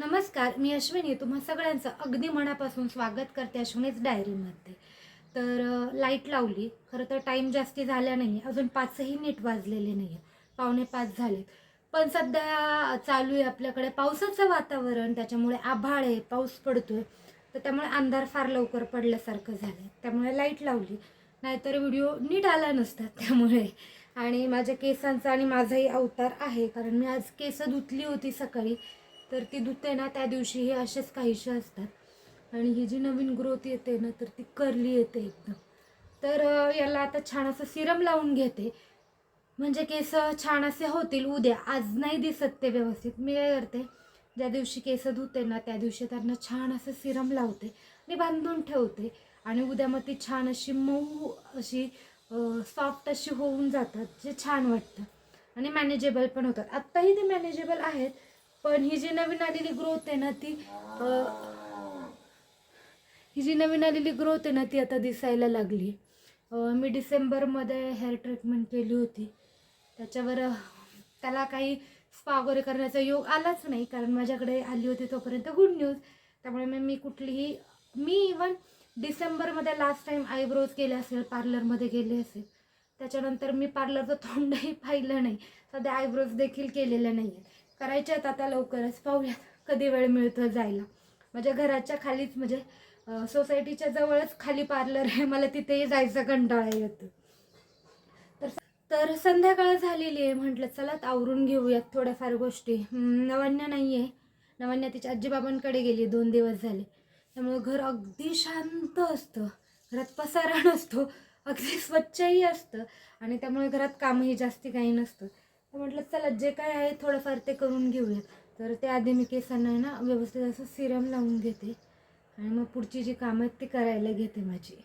नमस्कार मी अश्विनी. तुम्हा सगळ्यांचं अगदी मनापासून स्वागत करते अश्विनीच डायरीमध्ये. तर लाइट लावली. खरं तर टाईम जास्ती झाला नाही अजून पाचही नीट वाजलेले नाही पावणे पाच झाले पण सध्या चालू आहे आपल्याकडे पावसाचं वातावरण. त्याच्यामुळे आभाळ आहे पाऊस पडतोय. तर त्यामुळे अंधार फार लवकर पडल्यासारखं झालं त्यामुळे लाइट लावली. नाहीतर व्हिडिओ नीट आला नसतात त्यामुळे. आणि माझ्या केसांचा आणि माझाही अवतार आहे. कारण मी आज केस धुतली होती सकाळी. तर ती धुते ना त्या दिवशी हे असेच काहीशी असतात. आणि ही जी नवीन ग्रोथ येते ना तर ती करली येते एकदम. तर याला आता छान असं सिरम लावून घेते. म्हणजे केस छान असे होतील उद्या. आज नाही दिसत ते व्यवस्थित. मी काय करते ज्या दिवशी केस धुते ना त्या दिवशी त्यांना छान असं सिरम लावते आणि बांधून ठेवते. आणि उद्या मग ती छान अशी मऊ अशी सॉफ्ट अशी होऊन जातात जे छान वाटतं. आणि मॅनेजेबल पण होतात. आत्ताही ते मॅनेजेबल आहेत. पण ही जी नवीन आलेली ग्रोथ आहे ना ती ही जी नवीन आलेली ग्रोथ आहे ना ती आता दिसायला लागली. मी डिसेंबरमध्ये हेअर ट्रीटमेंट केली होती. त्याच्यावर त्याला काही स्पा वगैरे करण्याचा योग आलाच नाही कारण माझ्याकडे आली होती तोपर्यंत गुड न्यूज त्यामुळे मग मी कुठलीही मी इवन डिसेंबरमध्ये लास्ट टाईम आयब्रोज केले असेल पार्लरमध्ये गेले असेल त्याच्यानंतर मी पार्लरचं तोंडही पाहिलं नाही. सध्या आयब्रोज देखील केलेलं नाही आहेत करायच्या आहेत आता लवकरच. पाहूयात कधी वेळ मिळतो जायला. माझ्या घराच्या खालीच म्हणजे सोसायटीच्या जवळच खाली पार्लर आहे. मला तिथेही जायचा कंटाळा येतो. तर तर संध्याकाळ झालेली आहे. म्हटलं चला आवरून घेऊयात थोड्याफार गोष्टी. हम्म, नवन्या नाही आहे नवन्या तिच्या आजीबाबांकडे गेली. दोन दिवस झाले. त्यामुळं घर अगदी शांत असतं. घरात पसारा नसतो. अगदी स्वच्छही असतं. आणि त्यामुळे घरात कामही जास्ती काही नसतं. तर म्हटलं चला जे काय आहे थोडंफार ते करून घेऊया तर त्याआधी मी केसांना ना व्यवस्थित असं सिरम लावून घेते. आणि मग पुढची जी कामं आहेत ती करायला घेते माझी.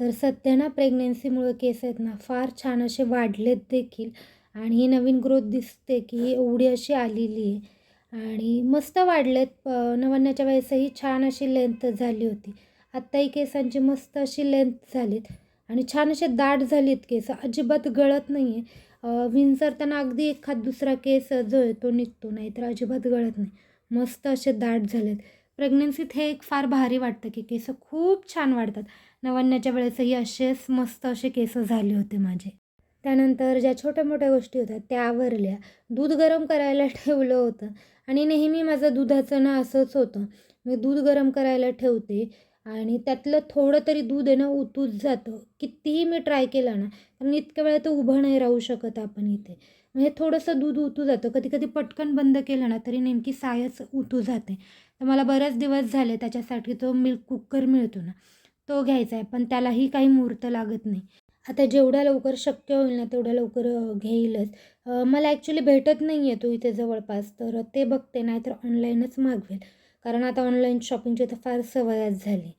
तर सध्या ना प्रेग्नेन्सीमुळे केस आहेत ना फार छान असे वाढलेत देखील. आणि ही नवीन ग्रोथ दिसते की ही एवढी अशी आलेली आहे. आणि मस्त वाढलेत. प- नवन्याच्या वेळेसही छान अशी लेंथ झाली होती. आत्ताही केसांची मस्त अशी लेंथ झालीत. आणि छान असे दाट झालीत केस. अजिबात गळत नाही आहे विंचरताना अगदी एखाद दुसरा केस जो आहे तो निघतो नाही तर अजिबात गळत नाही. मस्त असे दाट झालेत. प्रेग्नन्सीत हे एक फार भारी वाटतं की केस खूप छान वाढतात. नवन्याच्या वेळेसही असेच मस्त असे केस झाले होते माझे. त्यानंतर ज्या छोट्या मोठ्या गोष्टी होत्या त्या आवरल्या. दूध गरम करायला ठेवलं होतं. आणि नेहमी माझं दुधाचं ना असंच होतं. मी दूध गरम करायला ठेवते आणि त्यातलं थोडं तरी दूध आहे ना उतूच जातं. कितीही मी ट्राय केला ना कारण इतक्या वेळा तर उभं नाही राहू शकत आपण इथे. म्हणजे थोडंसं दूध उतू जातं. कधी कधी पटकन बंद केलं ना तरी नेमकी सायच उतू जाते. तर मला बरेच दिवस झाले त्याच्यासाठी तो मिल्क कुकर मिळतो ना. तो घ्यायचा आहे पण त्यालाही काही मुहूर्त लागत नाही. आता जेवढ्या लवकर शक्य होईल ना तेवढ्या लवकर घेईलच. मला ॲक्च्युली भेटत नाही आहे तो इथे जवळपास तर ते बघते नाहीतर ऑनलाईनच मागवेल. कारण आता ऑनलाईन शॉपिंगची तर फार सवयच झाली.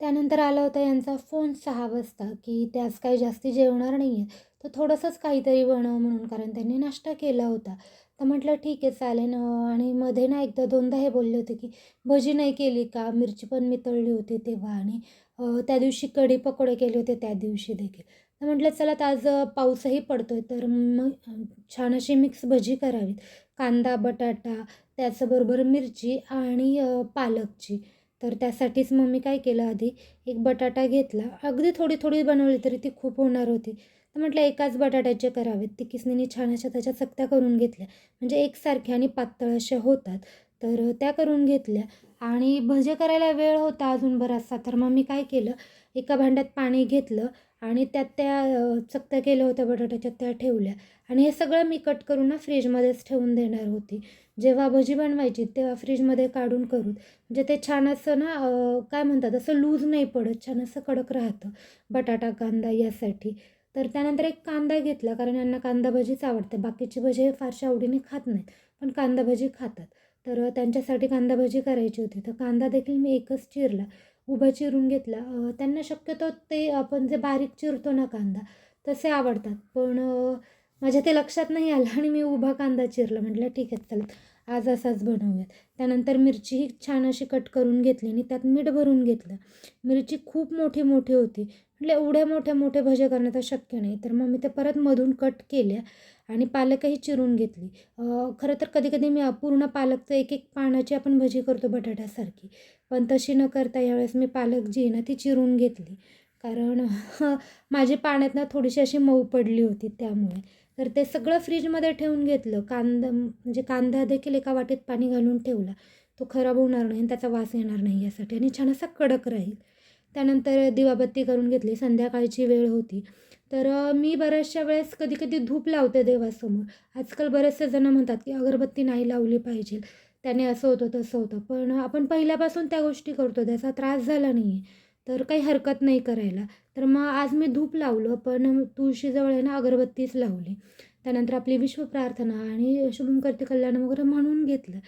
त्यानंतर आला होता यांचा फोन सहा वाजता की ते आज काही जास्ती जेवणार नाही आहे तर थोडंसंच काहीतरी बनव म्हणून कारण त्यांनी नाश्ता केला होता. तर म्हटलं ठीक आहे चालेल. आणि मध्ये ना एकदा दोनदा हे बोलले होते की भजी नाही केली का? मिरची पण मी तळली होती तेव्हा. आणि त्या दिवशी कढी पकोडे केले होते त्या दिवशी देखील. तर म्हटलं चला आज पाऊसही पाऊसही पडतोय तर मग छान अशी मिक्स भजी करावीत. कांदा बटाटा त्याचबरोबर मिरची आणि पालकची. तर त्यासाठीच मग मी काय केलं आधी एक बटाटा घेतला. अगदी थोडी थोडी बनवली तरी ती खूप होणार होती. तर म्हटलं एकाच बटाट्याचे करावेत. ती किसनीने छान अशा त्याच्या चकत्या करून घेतल्या. म्हणजे एकसारख्या आणि पातळ अशा होतात. तर त्या करून घेतल्या. आणि भजे करायला वेळ होता अजून बराचसा. तर मग मी काय केलं एका भांड्यात पाणी घेतलं आणि त्यात त्या चकत्या केल्या होत्या बटाट्याच्या त्या ठेवल्या. आणि हे सगळं मी कट करून ना फ्रीजमध्येच ठेवून देणार होती. जेव्हा भजी बनवायची तेव्हा फ्रीजमध्ये काढून करून. म्हणजे ते छान असं ना काय म्हणतात असं लूज नाही पडत छान असं कडक राहतं बटाटा कांदा यासाठी. तर त्यानंतर एक कांदा घेतला कारण यांना कांदा भजीच आवडते. बाकीची भजी हे फारशा आवडीने खात नाहीत पण कांदा भजी खातात. तर त्यांच्यासाठी कांदा भजी करायची होती. तर कांदा देखील मी एकच चिरला. उभा चिरून घेतला. त्यांना शक्यतो ते आपण जे बारीक चिरतो ना कांदा तसे आवडतात. पण माझ्या ते लक्षात नाही आलं आणि मी उभा कांदा चिरला. म्हटलं ठीक आहे चालेल आज असाच बनवूयात. त्यानंतर मिरचीही छान अशी कट करून घेतली आणि त्यात मीठ भरून घेतलं. मिरची खूप मोठी मोठी होती. म्हटलं एवढ्या मोठ्या मोठ्या भज्या करणं तर शक्य नाही. तर मग मी ते परत मधून कट केल्या आणि पालकही चिरून घेतली. खरं तर कधी कधी मी अपूर्ण पालकचं एक एक पानाची आपण भजी करतो बटाट्यासारखी. पण तशी न करता यावेळेस मी पालक जी आहे ना ती चिरून घेतली. कारण माझी पाण्यात ना थोडीशी अशी मऊ पडली होती त्यामुळे. तर ते सगळं फ्रीजमध्ये ठेवून घेतलं. कांदा म्हणजे कांदा देखील एका वाटीत पाणी घालून ठेवला. तो खराब होणार नाही आणि त्याचा वास येणार नाही यासाठी. आणि छान असा कडक राहील. त्यानंतर दिवाबत्ती करून घेतली. संध्याकाळची वेळ होती. तर मी बऱ्याचशा वेळेस कधी कधी धूप लावते देवासमोर. आजकाल बरेचसे जण म्हणतात की अगरबत्ती नाही लावली पाहिजे. त्याने असं होतं तसं होतं. पण आपण पहिल्यापासून त्या गोष्टी करतो. त्याचा त्रास झाला नाही आहे तर काही हरकत नाही करायला. तर मग आज मी धूप लावलं पण तुळशीजवळ आहे ना अगरबत्तीच लावली. त्यानंतर आपली विश्वप्रार्थना आणि शुभम करते कल्याण वगैरे म्हणून घेतलं.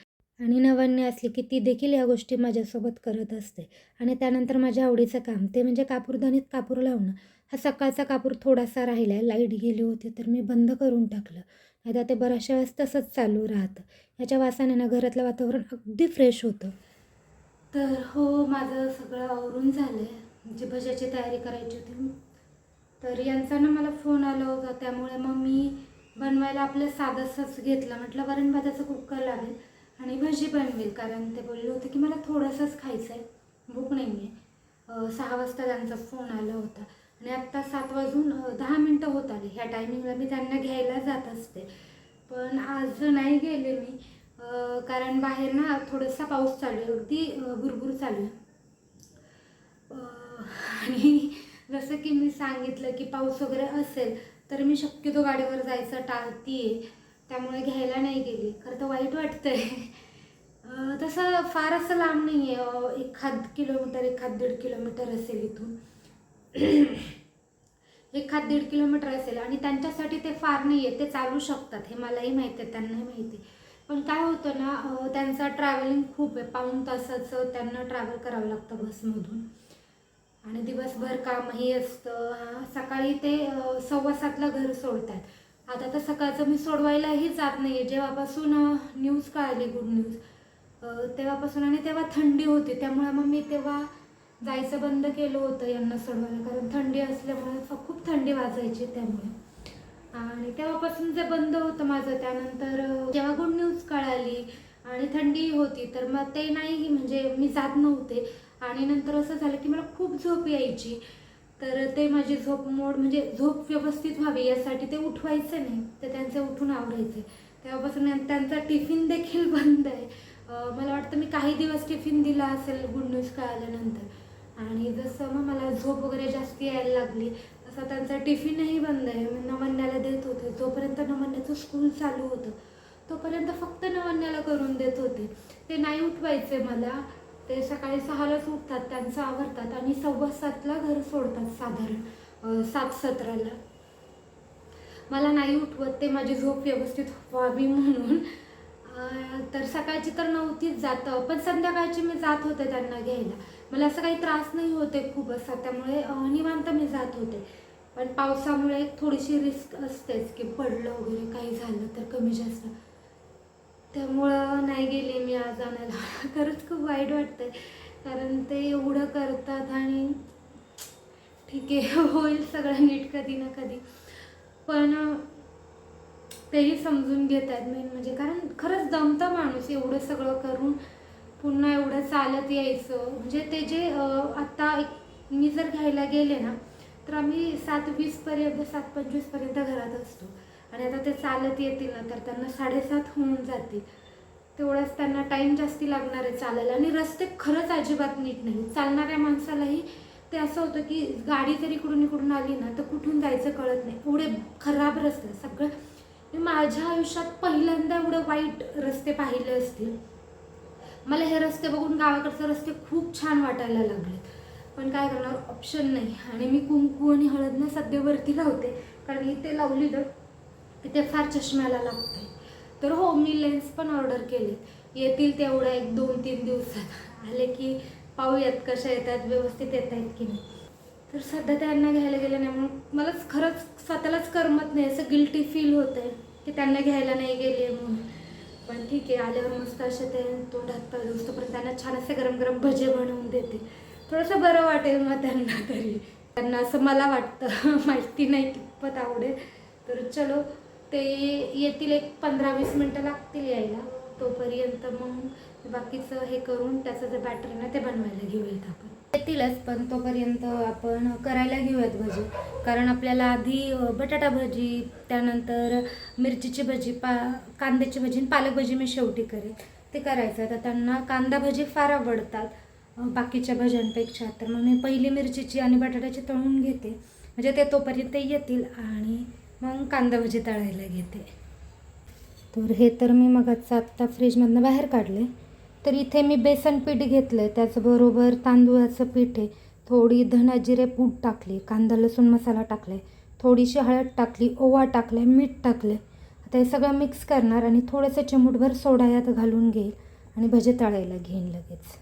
आणि नवान्य असली की ती देखील या गोष्टी माझ्यासोबत करत असते. आणि त्यानंतर माझ्या आवडीचं काम ते म्हणजे कापूरदानीत कापूर लावणं. हा सकाळचा कापूर थोडासा राहिला आहे लाइट गेली होती तर मी बंद करून टाकलं. आता ते बऱ्याचशा वेळेस तसंच चालू राहतं. ह्याच्या वासाने ना घरातलं वातावरण अगदी फ्रेश होतं. तर हो माझं सगळं आवरून झालं आहे म्हणजे भज्याची तयारी करायची होती तर यांचा ना मला फोन आला होता त्यामुळे मग मी बनवायला आपलं साधंसंच घेतलं. म्हटलं वरण भाताचं कुकर लागेल आणि भजी बनवेल. कारण ते बोलले होते की मला थोडंसंच खायचं आहे भूक नाही आहे सहा वाजता त्यांचा फोन आला होता. आणि आत्ता सात वाजून दहा मिनटं होत आली. ह्या टायमिंगला मी त्यांना घ्यायला जात असते. पण आज नाही गेले मी. कारण बाहेर ना थोडासा पाऊस चालू आहे अगदी भुरभुर चालू आहे. आणि जसं की मी सांगितलं की पाऊस वगैरे असेल तर मी शक्यतो गाडीवर जायचं टाळतीये. त्यामुळे घ्यायला नाही गेली. खरं तर वाईट वाटतंय. आहे तसं फार असं लांब नाही आहे एखाद किलोमीटर एखाद दीड किलोमीटर असेल इथून. एखाद दीड किलोमीटर असेल. आणि त्यांच्यासाठी ते फार नाही आहे ते चालू शकतात हे मलाही माहिती आहे त्यांनाही माहिती आहे. पण काय होतं ना त्यांचा ट्रॅव्हलिंग खूप आहे. पाऊण तासाचं त्यांना ट्रॅव्हल करावं लागतं बसमधून. आणि दिवसभर कामही असतं. सकाळी ते सव्वा सातला घर सोडतात. आता तर सकाळचं मी सोडवायलाही जात नाही आहे जेव्हापासून न्यूज कळाली गुड न्यूज तेव्हापासून आणि तेव्हा थंडी होती. त्यामुळे मग मी तेव्हा जायचं बंद केलं होतं यांना सोडवायला. कारण थंडी असल्यामुळे फ- खूप थंडी वाजायची त्यामुळे. आणि तेव्हापासून जे बंद होतं माझं त्यानंतर जेव्हा गुड न्यूज कळाली आणि थंडी होती तर मग ते नाही म्हणजे मी जात नव्हते. आणि नंतर असं झालं की मला खूप झोप यायची. तर ते माझी झोप मोड म्हणजे झोप व्यवस्थित व्हावी यासाठी ते उठवायचे नाही तर त्यांचे उठून आवडायचे तेव्हापासून त्यांचा टिफिन देखील बंद आहे. मला वाटतं मी काही दिवस टिफिन दिला असेल गुड न्यूज कळाल्यानंतर. आणि जसं मग मला झोप वगैरे जास्त यायला लागली तसं त्यांचा टिफिनही बंद आहे. मी नवन्याला देत होते. जोपर्यंत नवन्याचं स्कूल चालू होतं. तोपर्यंत फक्त नवन्याला करून देत होते. ते नाही उठवायचे मला. ते सकाळी सहालाच उठतात त्यांचं आवरतात आणि सव्वा सातला घर सोडतात साधारण सात सतराला. मला नाही उठवत. ते माझी झोप व्यवस्थित व्हावी म्हणून. तर सकाळची तर नव्हतीच जातं पण संध्याकाळची मी जात होते त्यांना घ्यायला. मला असं काही त्रास नाही होते खूप असा. त्यामुळे निवांत मी जात होते. पण पावसामुळे एक थोडीशी रिस्क असतेच की पडलं वगैरे काही झालं तर कमी जास्त. त्यामुळं नाही गेले मी आज आणायला. खरंच खूप वाईट वाटतंय. कारण ते एवढं करतात आणि ठीक आहे होईल सगळं नीट कधी ना कधी. पण तेही समजून घेत आहेत मेन म्हणजे. कारण खरंच दमतं माणूस एवढं सगळं करून. पुन्हा एवढं चालत यायचं. म्हणजे ते जे आत्ता एक मी जर घ्यायला गेले ना तर आम्ही सात वीसपर्यंत सात पंचवीसपर्यंत घरात असतो. आणि आता ते चालत येतील ना तर त्यांना साडेसात होऊन जातील. तेवढाच त्यांना टाईम जास्ती लागणार आहे चालायला. आणि रस्ते खरंच अजिबात नीट नाही चालणाऱ्या माणसालाही ते असं होतं की गाडी जर इकडून इकडून आली ना तर कुठून जायचं कळत नाही. एवढे खराब रस्ते सगळं मी माझ्या आयुष्यात पहिल्यांदा एवढे वाईट रस्ते पाहिले असतील. मला हे रस्ते बघून गावाकडचे रस्ते खूप छान वाटायला लागले पण काय करणार? ऑप्शन नाही. आणि मी कुंकू आणि हळद ना सध्या वरती लावते. कारण इथे लावली तर इथे फार चष्म्याला लागते. तर हो मी लेन्स पण ऑर्डर केले येतील तेवढ्या एक दोन तीन दिवसात. आले की पाहूयात कशा येतात व्यवस्थित येत आहेत की नाही. तर सध्या त्यांना घ्यायला गेलं नाही म्हणून मलाच खरंच स्वतःलाच करमत नाही. असं गिल्टी फील होत आहे की त्यांना घ्यायला नाही गेले म्हणून. पण ठीक आहे आल्यावर मस्त असे ते तोंडात पाय पण त्यांना छान असे गरम गरम भजे बनवून देते. थोडंसं बरं वाटेल मग त्यांना तरी. त्यांना असं मला वाटतं. माहिती नाही कितपत आवडेल. तर चलो ते येतील एक पंधरा वीस मिनटं लागतील यायला. तोपर्यंत मग बाकीचं हे करून त्याचं जे बॅटरी ना ते बनवायला घेऊयात आपण. येतीलच पण तोपर्यंत आपण करायला घेऊयात भजी. कारण आपल्याला आधी बटाटा भजी त्यानंतर मिरचीची भजी पा कांद्याची भजी आणि पालक भजी मी शेवटी करेन. ते करायचं. तर त्यांना कांदा भजी फार आवडतात. बाकीच्या भज्यांपेक्षा तर मग मी पहिली मिरचीची आणि बटाट्याची तळून घेते. म्हणजे ते तोपर्यंत येतील आणि मग कांदा भजी तळायला घेते. तर हे तर मी मग आत्ता फ्रीजमधनं बाहेर काढले. तर इथे मी बेसन पीठ घेतलं आहे त्याचबरोबर तांदूळाचं पीठ आहे. थोडी धना जिरे पूड टाकली कांदा लसूण मसाला टाकला थोडीशी हळद टाकली ओवा टाकला आहे मीठ टाकलं आहे आता हे सगळं मिक्स करणार आणि थोडंसं चिमूटभर सोडा यात घालून घेईल आणि भजे तळायला घेईन लगेच.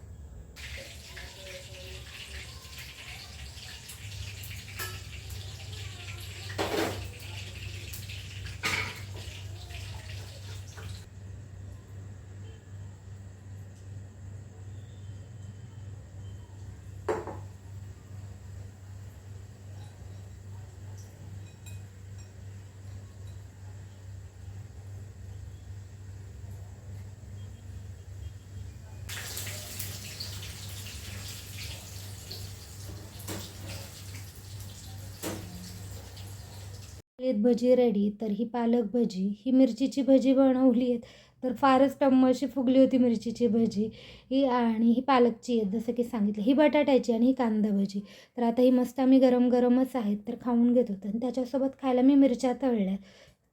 भजी रेडी तर ही पालक भजी. ही मिरचीची भजी बनवली आहेत. तर फारच टम्मशी फुगली होती मिरचीची भजी. ही आणि ही पालकची आहेत जसं की सांगितलं. ही बटाट्याची आणि ही कांदा भजी. तर आता ही मस्त आम्ही गरम गरमच आहेत तर खाऊन घेत होतो. आणि त्याच्यासोबत खायला मी मिरच्या तळल्या.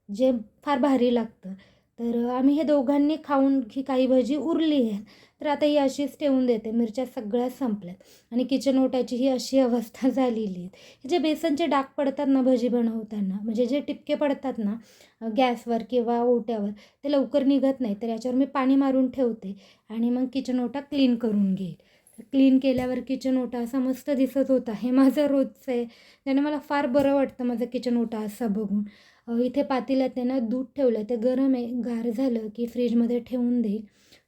जे फार भारी लागतं. तर आम्ही हे दोघांनी खाऊन ही काही भजी उरली आहे तर आता ही अशीच ठेवून देते. मिरच्या सगळ्या संपल्यात. आणि किचन ओट्याची ही अशी अवस्था झालेली आहे. जे बेसनचे डाग पडतात ना भजी बनवताना म्हणजे जे टिपके पडतात ना गॅसवर किंवा ओट्यावर ते लवकर निघत नाही तर याच्यावर मी पाणी मारून ठेवते. आणि मग किचन ओटा क्लीन करून घेईल. तर क्लीन केल्यावर किचन ओटा असा मस्त दिसत होता. हे माझं रोजचं आहे. त्याने मला फार बरं वाटतं माझं किचन ओटा असा बघून. इथे पातेल्यात आहे ना दूध ठेवलं ते गरम आहे. गार झालं की फ्रीजमध्ये ठेवून देईल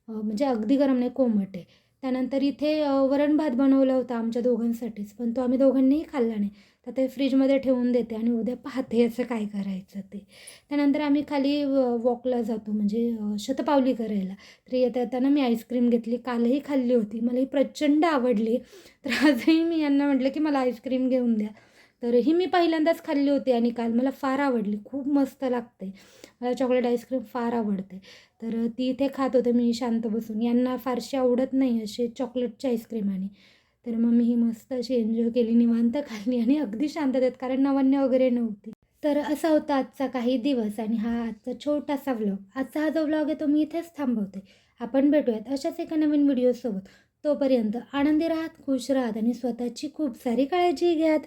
म्हणजे अगदी गरम नाही कोमट आहे. त्यानंतर इथे वरण भात बनवला होता आमच्या दोघांसाठीच पण तो आम्ही दोघांनीही खाल्ला नाही. तर ते फ्रीजमध्ये ठेवून देते आणि उद्या पाहते याचं काय करायचं ते. त्यानंतर आम्ही खाली वॉकला जातो म्हणजे शतपावली करायला. तर येता येताना मी आईस्क्रीम घेतली. कालही खाल्ली होती. मला ही प्रचंड आवडली. तर आजही मी यांना म्हटलं की मला आईस्क्रीम घेऊन द्या. तर ही मी पहिल्यांदाच खाल्ली होती आणि काल मला फार आवडली खूप मस्त लागते. मला चॉकलेट आईस्क्रीम फार आवडते. तर ती इथे खात होते मी शांत बसून. यांना फारशी आवडत नाही असे चॉकलेटची आईस्क्रीम आणि. तर मग मी ही मस्त अशी एन्जॉय केली निवांत खाल्ली आणि अगदी शांततेत कारण नवन्य वगैरे नव्हती. तर असा होता आजचा काही दिवस आणि हा आजचा छोटासा व्लॉग आजचा हा जो व्लॉग आहे तो मी इथेच थांबवते. आपण भेटूयात अशाच एका नवीन व्हिडिओसोबत तोपर्यंत आनंदी राहात खुश राहात आणि स्वतःची खूप सारी काळजी घ्यात.